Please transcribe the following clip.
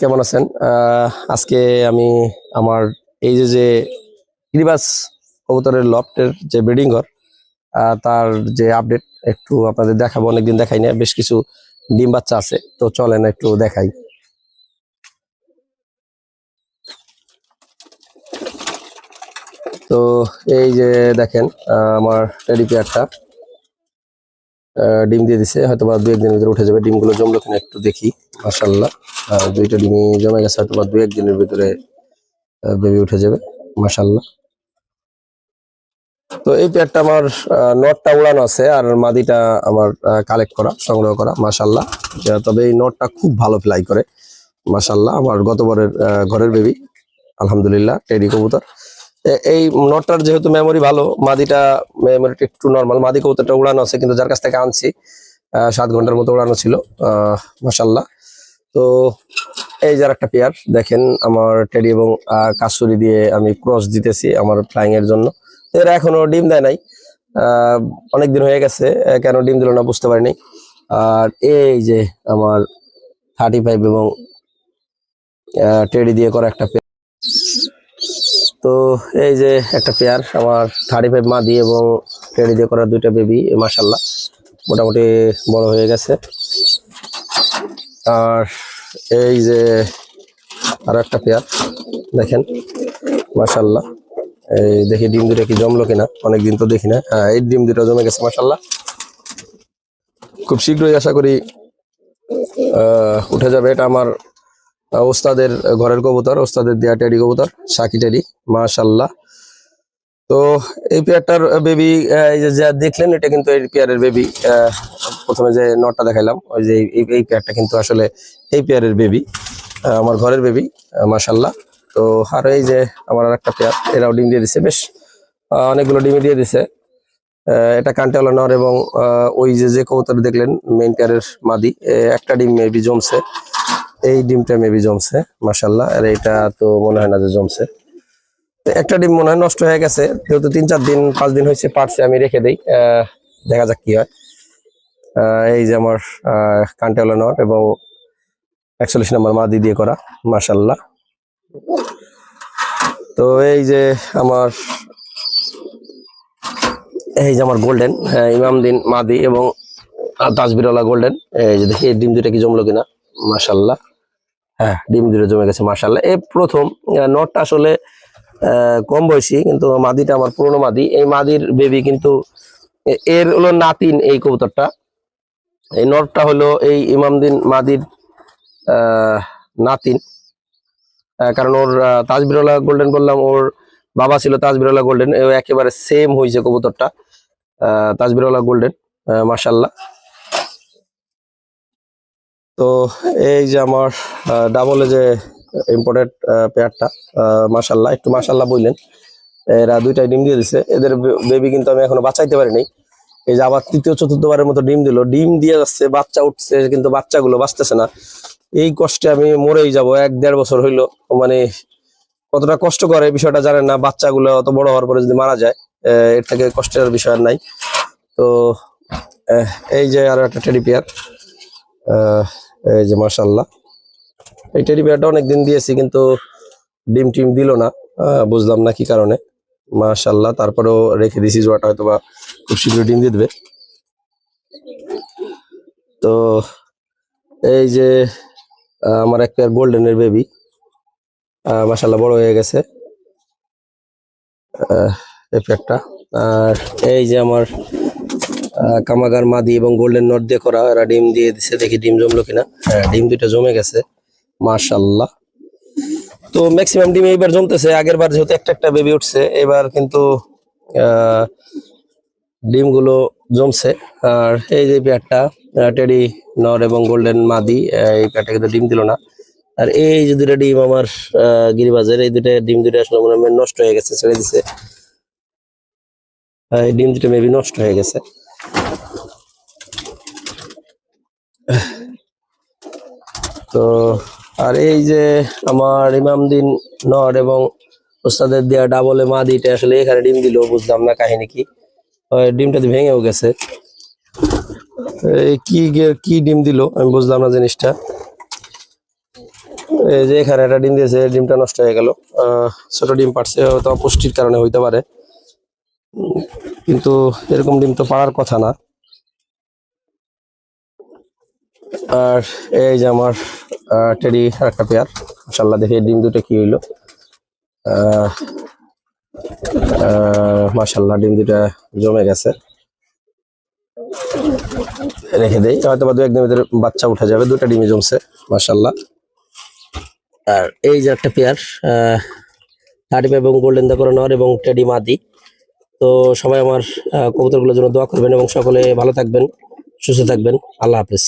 কেমন আছেন? আজকে আমি আমার এই যে যে গিরিবাস কবুতরের লফটের যে ব্রিডিং ঘর তার যে আপডেট একটু আপনাদের দেখাবো। অনেকদিন দেখাই না বেশ কিছু ডিম বাচ্চা আছে, তো চলেন একটু দেখাই। তো এই যে দেখেন আমার টেডি পেয়ারটা ডিম দিয়ে দিছে হয়তো বা দু একদিনের ভিতরে উঠে যাবে। ডিমগুলো জমলো কিনা একটু দেখি মাসাল্লাহ দুইটা ডিমই জমে গেছে হয়তো বা দু একদিনের ভিতরে বেবি উঠে যাবে মাসাল্লাহ তো এই পেয়ারটা আমার নটটা উড়ানো আছে, আর মাদিটা আমার কালেক্ট করা, সংগ্রহ করা মাসাল্লাহ তবে এই নটটা খুব ভালো ফ্লাই করে মাসাল্লাহ আমার গতবারের ঘরের বেবি, আলহামদুলিল্লাহ, টেডি কবুতর। এই নটটার যেহেতু মেমোরি ভালো, মাদিটা মেমোরিটা একটু নর্মাল মাদি কবুতরটা উড়ানো আছে, কিন্তু যার কাছ থেকে আনছি সাত ঘণ্টার মতো উড়ানো ছিল মাসাল্লাহ তো এই যার একটা পেয়ার দেখেন আমার টেডি এবং কাসুরি দিয়ে আমি ক্রস দিতেছি আমার ফ্লাইং এর জন্য। এরা এখনও ডিম দেয় নাই। অনেকদিন হয়ে গেছে কেন ডিম দিল না বুঝতে পারিনি। আর এই যে আমার থার্টি ফাইভ এবং টেডি দিয়ে করা একটা পেয়ার তো এই যে একটা পেয়ার, আমার থার্টি ফাইভ মাদি এবং টেডি দিয়ে করা দুইটা বেবি মাসাল্লাহ মোটামুটি বড় হয়ে গেছে। আর এই যে আর একটা পেয়ার, দেখেন মাসাল্লাহ এই দেখি ডিম দুটা কি জমলো কিনা, অনেকদিন তো দেখি না। হ্যাঁ এই ডিম দুটা জমে গেছে মাসাল্লাহ খুব শীঘ্রই আশা করি উঠে যাবে। এটা আমার ওস্তাদের ঘরের কবুতর, ওস্তাদের দেয়া টেডি কবুতর, সাকি টেডি, মাশাল্লাহ। তো এই পেয়ারটার বেবি এই যে, যা দেখলেন, এটা কিন্তু এই পেয়ারের বেবি প্রথমে যে নটটা দেখাইলাম, ওই যে, এই পেয়ারটা কিন্তু আসলে এই পেয়ারের বেবি আমার ঘরের বেবি মাশাল্লাহ। তো আর এই যে, আমার আর একটা পেয়ার, এরাও ডিম দিয়ে দিছে, বেশ অনেকগুলো ডিমই দিয়ে দিছে। এটা কান্টেওয়ালা নর এবং ওই যে যে কবুতর দেখলেন মেইন পেয়ারের মাদি একটা ডিম মেবি জমছে। এই ডিমটা মেবি জমছে মাসাল্লাহ আর এটা তো মনে হয় না যে জমছে। একটা ডিম মনে হয় নষ্ট হয়ে গেছে। যেহেতু তিন চার দিন, পাঁচ দিন হয়েছে, পারছে আমি রেখে দিই। দেখা যাক কি হয়। এই যে আমার কান্টেওয়ালা নট এবং একচল্লিশ নম্বর মাদি দিয়ে করা মাসাল্লাহ তো এই যে আমার, এই যে আমার গোল্ডেন ইমাম ইমামদিন মাদি এবং তাজবিরওয়ালা গোল্ডেন। এই যে দেখি ডিম দুটা কি জমলো কিনা? মাসাল্লাহ হ্যাঁ ডিম দুটো জমে গেছে মাসাল্লাহ এই প্রথম নটটা আসলে কম বয়সী কিন্তু মাদিটা আমার পুরনো মাদি। এই মাদির বেবি কিন্তু এর হলো নাতিন এই কবুতরটা। এই নটটা হলো এই ইমামদিন মাদির নাতিন। কারণ ওর আহ, তাজবিরওয়ালা গোল্ডেন বললাম ওর বাবা ছিল তাজবিরওয়ালা গোল্ডেন একেবারে সেম হয়েছে কবুতরটা। আহ, তাজবিরওয়ালা গোল্ডেন মাসাল্লাহ তো এই যে আমার ডাবলে যে ইম্পোর্টেড পেয়ারটা মাসাল্লাহ একটু মাসাল্লাহ বললেন। এরা দুইটাই ডিম দিয়ে দিছে। এদের বেবি কিন্তু আমি এখনও বাঁচাইতে পারিনি এই যে আবার তৃতীয়, চতুর্থবারের মতো ডিম দিল। ডিম দিয়ে যাচ্ছে, বাচ্চা উঠছে, কিন্তু বাচ্চাগুলো বাঁচতেছে না। এই কষ্টে আমি মরেই যাব, এক দেড় বছর হইল। মানে কতটা কষ্ট করে বিষয়টা জানেন না। বাচ্চাগুলো অত বড় হওয়ার পরে যদি মারা যায় এর থেকে কষ্টের বিষয় নাই। তো এই যে আরও একটা টেডি পেয়ার এই যে মার্শাল্লাহ এই টেডি পেয়ারটা অনেকদিন দিয়েছি কিন্তু ডিম টিম দিল না বুঝলাম না কি কারণে। মার্শাল্লাহ তারপরেও রেখে দিয়েছি জোয়াটা হয়তো বা খুব শীঘ্র ডিম দিয়ে দেবে। তো এই যে আমার এক পেয়ার গোল্ডেনের বেবি মাসাল্লাহ বড় হয়ে গেছে। এই পেয়ারটা আর এই যে আমার কামাগার মাদি এবং গোল্ডেন নট দিয়ে করা এরা ডিম দিয়ে দিছে দেখি ডিম জমলো কিনা। হ্যাঁ। ডিম দুইটা জমে গেছে মাশাল্লাহ তো ম্যাক্সিমাম ডিম এইবার জমতেছে। আগের বার যেহেতু একটা একটা বেবি উঠছে এবার কিন্তু ডিমগুলো জমছে। আর এই যে পেয়ারটা টেডি নর এবং গোল্ডেন মাদি এই পেয়ারটা কিন্তু ডিম দিল না। আর এই যে দুটা ডিম আমার গিরিবাজের এই দুটা ডিম দুটা আসলে মনে হয় নষ্ট হয়ে গেছে ছেড়ে দিছে। এই ডিম দুটা মেবি নষ্ট হয়ে গেছে। তো, আর এই যে আমার ইমামদিন নর এবং ওস্তাদের দেওয়া ডাবলে মা দিটা আসলে এখানে ডিম দিল বুঝলাম না কাহিনী কি। ডিমটা ভেঙেও গেছে। কি কি ডিম দিল, আমি বুঝলাম না জিনিসটা। এই যে এখানে একটা ডিম দিয়েছে ডিমটা নষ্ট হয়ে গেল। ছোট ডিম পারছে হয়তো অপুষ্টির কারণে হইতে পারে। কিন্তু এরকম ডিম তো পারার কথা না। আর এই যে আমার টেডি একটা পেয়ার। মাসাল্লাহ দেখে ডিম দুটো কি হইল। মাশাল্লাহ ডিম দুটা জমে গেছে। রেখে দেই হয়তো বা দু একদিনের ভিতরে বাচ্চা উঠে যাবে, দুটা ডিমে জমছে মাশাল্লাহ আর এই যে একটা পেয়ার থার্টি এবং গোল্ডেন দা করে নেওয়ার এবং টেডি মাদি। তো সবাই আমার কবুতরগুলোর জন্য দোয়া করবেন এবং সকলে ভালো থাকবেন, সুস্থ থাকবেন। আল্লাহ হাফেজ।